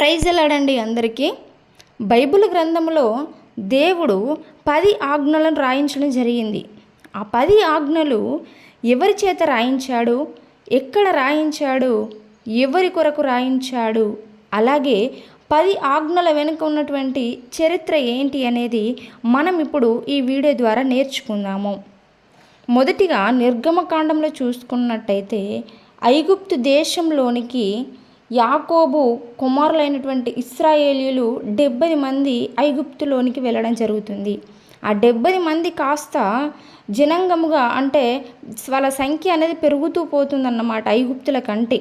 Praise ఎలాడండి అందరికీ. Bible గ్రంథంలో దేవుడు పది ఆజ్ఞలను రాయించడం జరిగింది. ఆ పది ఆజ్ఞలు ఎవరి చేత రాయించాడు? ఎక్కడ రాయించాడు? ఎవరి కొరకు రాయించాడు? అలాగే పది ఆజ్ఞల వెనుక ఉన్నటువంటి చరిత్ర ఏంటి అనేది మనం ఇప్పుడు ఈ వీడియో ద్వారా నేర్చుకుందాము. మొదటిగా నిర్గమకాండంలో చూసుకున్నట్టయితే ఐగుప్తు దేశంలోనికి యాకోబు కుమారులైనటువంటి ఇస్రాయేలీలు డెబ్బై మంది ఐగుప్తులోనికి వెళ్ళడం జరుగుతుంది. ఆ డెబ్బై మంది కాస్త జనంగముగా అంటే వాళ్ళ సంఖ్య అనేది పెరుగుతూ పోతుందన్నమాట ఐగుప్తుల కంటే.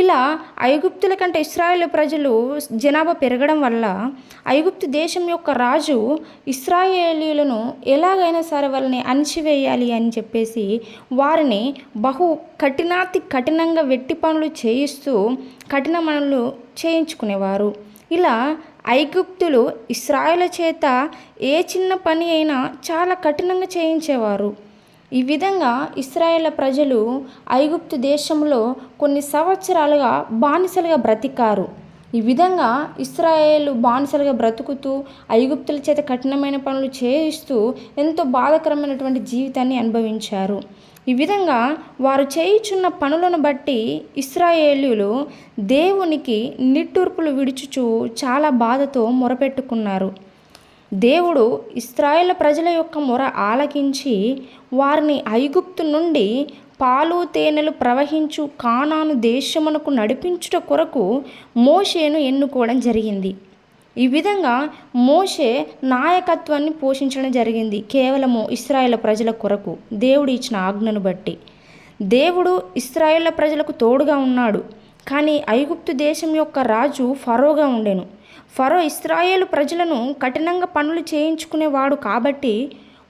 ఇలా ఐగుప్తుల కంటే ఇస్రాయేల్ ప్రజలు జనాభా పెరగడం వల్ల ఐగుప్తు దేశం యొక్క రాజు ఇస్రాయేలీలను ఎలాగైనా సరే వాళ్ళని అణిచివేయాలి అని చెప్పేసి వారిని బహు కఠినాతి కఠినంగా వెట్టి పనులు చేయిస్తూ కఠిన పనులు చేయించుకునేవారు. ఇలా ఐగుప్తులు ఇస్రాయేల్ చేత ఏ చిన్న పని అయినా చాలా కఠినంగా చేయించేవారు. ఈ విధంగా ఇస్రాయేల్ ప్రజలు ఐగుప్తు దేశంలో కొన్ని సంవత్సరాలుగా బానిసలుగా బ్రతికారు. ఈ విధంగా ఇస్రాయేల్ బానిసలుగా బ్రతుకుతూ ఐగుప్తుల చేత కఠినమైన పనులు చేయిస్తూ ఎంతో బాధాకరమైనటువంటి జీవితాన్ని అనుభవించారు. ఈ విధంగా వారు చేయుచున్న పనులను బట్టి ఇస్రాయేలీలు దేవునికి నిట్టూర్పులు విడుచుచు చాలా బాధతో మొరపెట్టుకున్నారు. దేవుడు ఇస్రాయేల్ ప్రజల యొక్క మొర ఆలకించి వారిని ఐగుప్తు నుండి పాలు తేనెలు ప్రవహించు కానాను దేశమునకు నడిపించుట కొరకు మోషేను ఎన్నుకోవడం జరిగింది. ఈ విధంగా మోషే నాయకత్వాన్ని పోషించడం జరిగింది కేవలము ఇస్రాయేల్ ప్రజల కొరకు. దేవుడు ఇచ్చిన ఆజ్ఞను బట్టి. దేవుడు ఇస్రాయేల్ ప్రజలకు తోడుగా ఉన్నాడు. కానీ ఐగుప్తు దేశం యొక్క రాజు ఫరోగా ఉండెను. ఫరో ఇస్రాయేలు ప్రజలను కఠినంగా పనులు చేయించుకునేవాడు కాబట్టి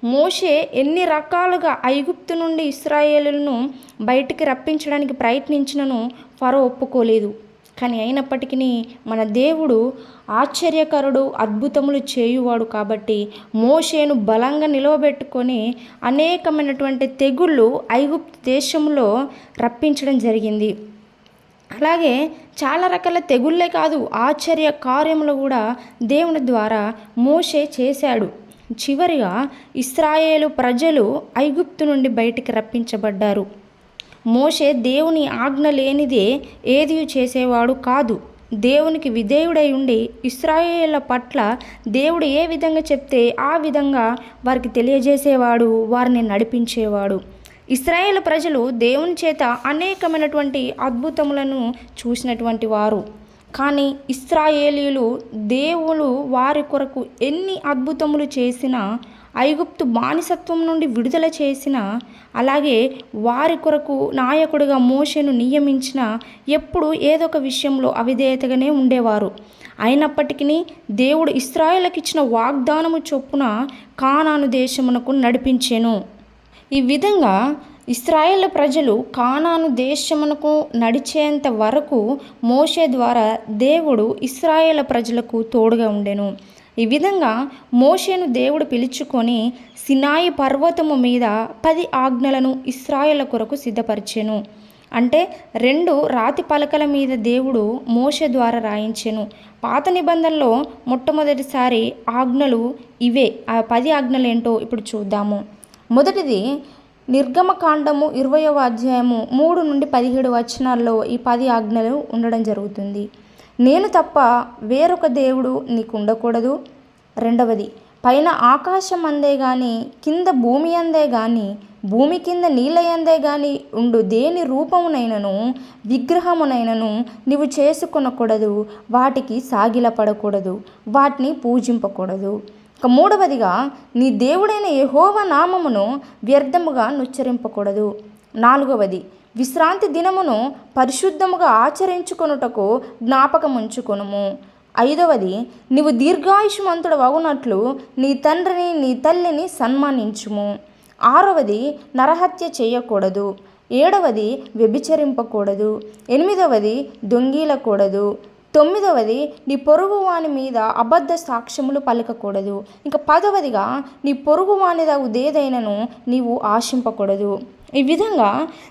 మోషే ఎన్ని రకాలుగా ఐగుప్తు నుండి ఇస్రాయేలులను బయటికి రప్పించడానికి ప్రయత్నించినను ఫరో ఒప్పుకోలేదు. కానీ అయినప్పటికీ మన దేవుడు ఆశ్చర్యకరుడు అద్భుతములు చేయువాడు కాబట్టి మోషేను బలంగా నిలవబెట్టుకొని అనేకమైనటువంటి తెగుళ్ళు ఐగుప్తు దేశంలో రప్పించడం జరిగింది. అలాగే చాలా రకాల తెగుళ్ళే కాదు ఆశ్చర్య కార్యములు కూడా దేవుని ద్వారా మోషే చేశాడు. చివరిగా ఇస్రాయేలు ప్రజలు ఐగుప్తు నుండి బయటికి రప్పించబడ్డారు. మోషే దేవుని ఆజ్ఞ లేనిదే ఏది చేసేవాడు కాదు. దేవునికి విధేయుడై ఉండి ఇస్రాయేళ్ళ పట్ల దేవుడు ఏ విధంగా చెప్తే ఆ విధంగా వారికి తెలియజేసేవాడు వారిని నడిపించేవాడు. ఇస్రాయేల్ ప్రజలు దేవుని చేత అనేకమైనటువంటి అద్భుతములను చూసినటువంటి వారు. కానీ ఇస్రాయేలీలు దేవుడు వారి కొరకు ఎన్ని అద్భుతములు చేసినా ఐగుప్తు బానిసత్వం నుండి విడుదల చేసిన అలాగే వారి కొరకు నాయకుడిగా మోషను నియమించిన ఎప్పుడు ఏదో ఒక విషయంలో అవిధేయతగానే ఉండేవారు. అయినప్పటికీ దేవుడు ఇస్రాయేల్కి ఇచ్చిన వాగ్దానము చొప్పున కానాను దేశమునకు నడిపించెను. ఈ విధంగా ఇస్రాయేల్ ప్రజలు కానాను దేశమునకు నడిచేంత వరకు మోషే ద్వారా దేవుడు ఇస్రాయేల్ ప్రజలకు తోడుగా ఉండెను. ఈ విధంగా మోషేను దేవుడు పిలుచుకొని సినాయి పర్వతము మీద పది ఆజ్ఞలను ఇస్రాయేల్ కొరకు సిద్ధపరిచెను. అంటే రెండు రాతి పలకల మీద దేవుడు మోష ద్వారా రాయించెను. పాత నిబంధనలో మొట్టమొదటిసారి ఆజ్ఞలు ఇవే ఆ పది ఆజ్ఞలు ఏంటో ఇప్పుడు చూద్దాము. మొదటిది నిర్గమకాండము ఇరవయవ అధ్యాయము మూడు నుండి పదిహేడు వచనాల్లో ఈ పది ఆజ్ఞలు ఉండడం జరుగుతుంది. నేను తప్ప వేరొక దేవుడు నీకు ఉండకూడదు రెండవది పైన ఆకాశం అందే గాని కింద భూమి అందే గాని భూమి కింద నీళ్ళయందే గాని ఉండు దేని రూపమునైనను విగ్రహమునైనను నీవు చేసుకొనకూడదు. వాటికి సాగిలపడకూడదు. వాటిని పూజింపకూడదు. ఇక మూడవదిగా నీ దేవుడైన యహోవ నామమును వ్యర్థముగా నుచ్చరింపకూడదు. నాలుగవది విశ్రాంతి దినమును పరిశుద్ధముగా ఆచరించుకొనుటకు జ్ఞాపకముంచుకొనుము. ఐదవది నీవు దీర్ఘాయుష్మంతుడు అవునట్లు నీ తండ్రిని నీ తల్లిని సన్మానించుము. ఆరవది నరహత్య చేయకూడదు. ఏడవది వ్యభిచరింపకూడదు. ఎనిమిదవది దొంగీలకూడదు. తొమ్మిదవది నీ పొరుగు వాని మీద అబద్ధ సాక్ష్యములు పలకకూడదు. ఇంకా పదవదిగా నీ పొరుగు వానిదగు దేదైనను నీవు ఆశింపకూడదు. ఈ విధంగా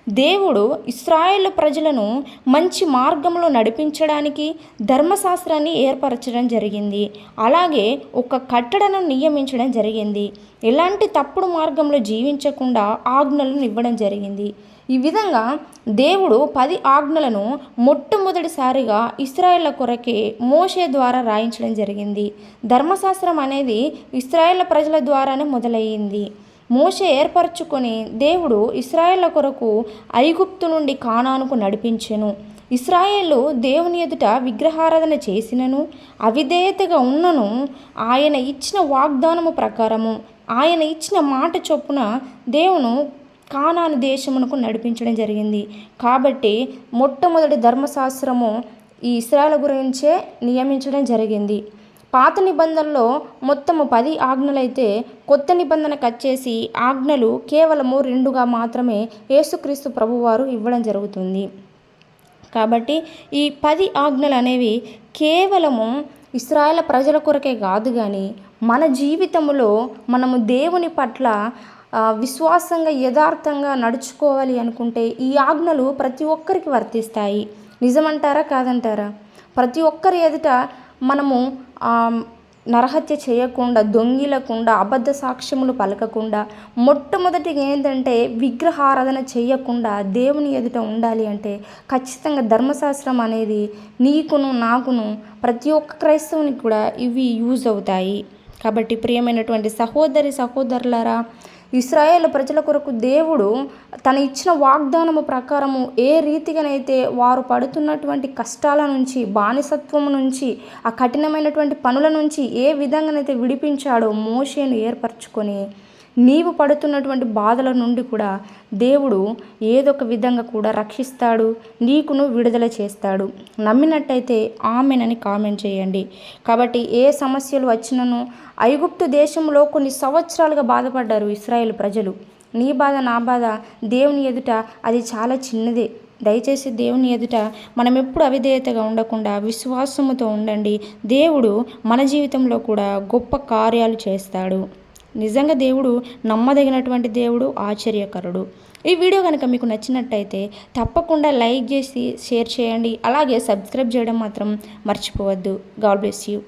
దేవుడు ఇస్రాయేల్ ప్రజలను మంచి మార్గంలో నడిపించడానికి ధర్మశాస్త్రాన్ని ఏర్పరచడం జరిగింది. అలాగే ఒక కట్టడను నియమించడం జరిగింది. ఎలాంటి తప్పుడు మార్గంలో జీవించకుండా ఆజ్ఞలను ఇవ్వడం జరిగింది. ఈ విధంగా దేవుడు పది ఆజ్ఞలను మొట్టమొదటిసారిగా ఇస్రాయేళ్ళ కొరకే మోషే ద్వారా రాయించడం జరిగింది. ధర్మశాస్త్రం అనేది ఇస్రాయేళ్ళ ప్రజల ద్వారానే మొదలయ్యింది. మోషే ఏర్పరచుకొని దేవుడు ఇస్రాయేళ్ళ కొరకు ఐగుప్తు నుండి కానానుకు నడిపించెను. ఇస్రాయేలు దేవుని ఎదుట విగ్రహారాధన చేసినను అవిధేయతగా ఉన్నను ఆయన ఇచ్చిన వాగ్దానము ప్రకారము ఆయన ఇచ్చిన మాట చొప్పున దేవును కానాను దేశమునకు నడిపించడం జరిగింది. కాబట్టి మొట్టమొదటి ధర్మశాస్త్రము ఈ ఇస్రాయల గురించే నియమించడం జరిగింది. పాత నిబంధనలో మొత్తము పది ఆజ్ఞలైతే కొత్త నిబంధనకు వచ్చేసి ఆజ్ఞలు కేవలము రెండుగా మాత్రమే యేసుక్రీస్తు ప్రభువారు ఇవ్వడం జరుగుతుంది. కాబట్టి ఈ పది ఆజ్ఞలు అనేవి కేవలము ఇస్రాయల ప్రజల కొరకే కాదు కానీ మన జీవితంలో మనము దేవుని పట్ల విశ్వాసంగా యథార్థంగా నడుచుకోవాలి అనుకుంటే ఈ ఆజ్ఞలు ప్రతి ఒక్కరికి వర్తిస్తాయి. నిజమంటారా? కాదంటారా? ప్రతి ఒక్కరి ఎదుట మనము నరహత్య చేయకుండా దొంగిలకుండా అబద్ధ సాక్ష్యములు పలకకుండా మొట్టమొదటిగా ఏంటంటే విగ్రహారాధన చేయకుండా దేవుని ఎదుట ఉండాలి అంటే ఖచ్చితంగా ధర్మశాస్త్రం అనేది నీకును నాకును ప్రతి ఒక్క క్రైస్తవునికి కూడా ఇవి యూజ్ అవుతాయి. కాబట్టి ప్రియమైనటువంటి సహోదరి సహోదరులారా ఇస్రాయేల్ ప్రజల కొరకు దేవుడు తన ఇచ్చిన వాగ్దానము ప్రకారము ఏ రీతిగానైతే వారు పడుతున్నటువంటి కష్టాల నుంచి బానిసత్వము నుంచి ఆ కఠినమైనటువంటి పనుల నుంచి ఏ విధంగానైతే విడిపించాడో మోషేను ఏర్పరచుకొని నీవు పడుతున్నటువంటి బాధల నుండి కూడా దేవుడు ఏదొక విధంగా కూడా రక్షిస్తాడు నీకును విడుదల చేస్తాడు. నమ్మినట్టయితే ఆమెనని కామెంట్ చేయండి. కాబట్టి ఏ సమస్యలు వచ్చినను ఐగుప్తు దేశంలో కొన్ని సంవత్సరాలుగా బాధపడ్డారు ఇస్రాయేల్ ప్రజలు. నీ బాధ నా బాధ దేవుని ఎదుట అది చాలా చిన్నదే. దయచేసి దేవుని ఎదుట మనం ఎప్పుడు అవిధేయతగా ఉండకుండా విశ్వాసముతో ఉండండి. దేవుడు మన జీవితంలో కూడా గొప్ప కార్యాలు చేస్తాడు. నిజంగా దేవుడు నమ్మదగినటువంటి దేవుడు ఆశ్చర్యకరుడు. ఈ వీడియో కనుక మీకు నచ్చినట్టయితే తప్పకుండా లైక్ చేసి షేర్ చేయండి. అలాగే సబ్స్క్రైబ్ చేయడం మాత్రం మర్చిపోవద్దు. God bless you.